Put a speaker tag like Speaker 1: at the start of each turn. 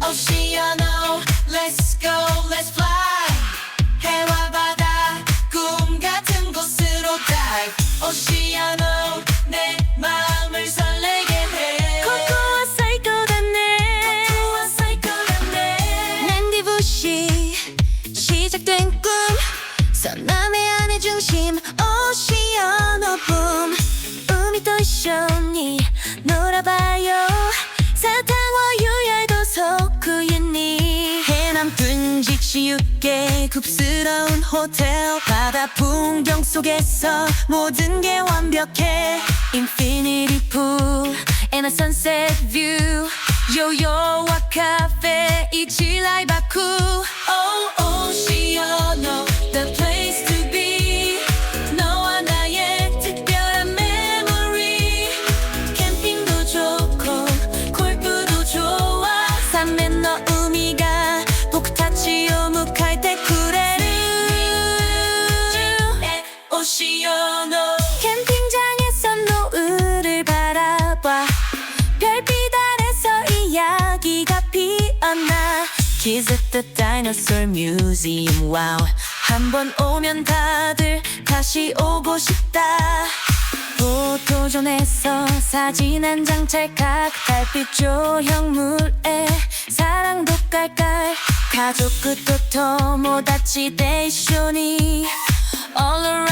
Speaker 1: Oh, she, know. Let's go, let's fly.
Speaker 2: 육개 굽스러운 호텔 바다 풍경 속에서 모든 게 완벽해. 인피니티 풀 and a sunset view. 요요와 카페 이치라이 바쿠.
Speaker 1: Oh Oceano the place to be. 너와 나의 특별한 memory. 캠핑도 좋고 골프도 좋아.
Speaker 2: 산메 너 우미가
Speaker 1: 오시아노
Speaker 2: 캠핑장에서 노을을 바라봐. 별빛 아래서 이야기가 피어나. Kiss at the Dinosaur Museum. wow 한번 오면 다들 다시 오고 싶다. 포토존에서 사진 한 장 찰칵 달빛 조형물에 사랑도 깔깔 가족 끝도 토모다치 데이쇼니 All around.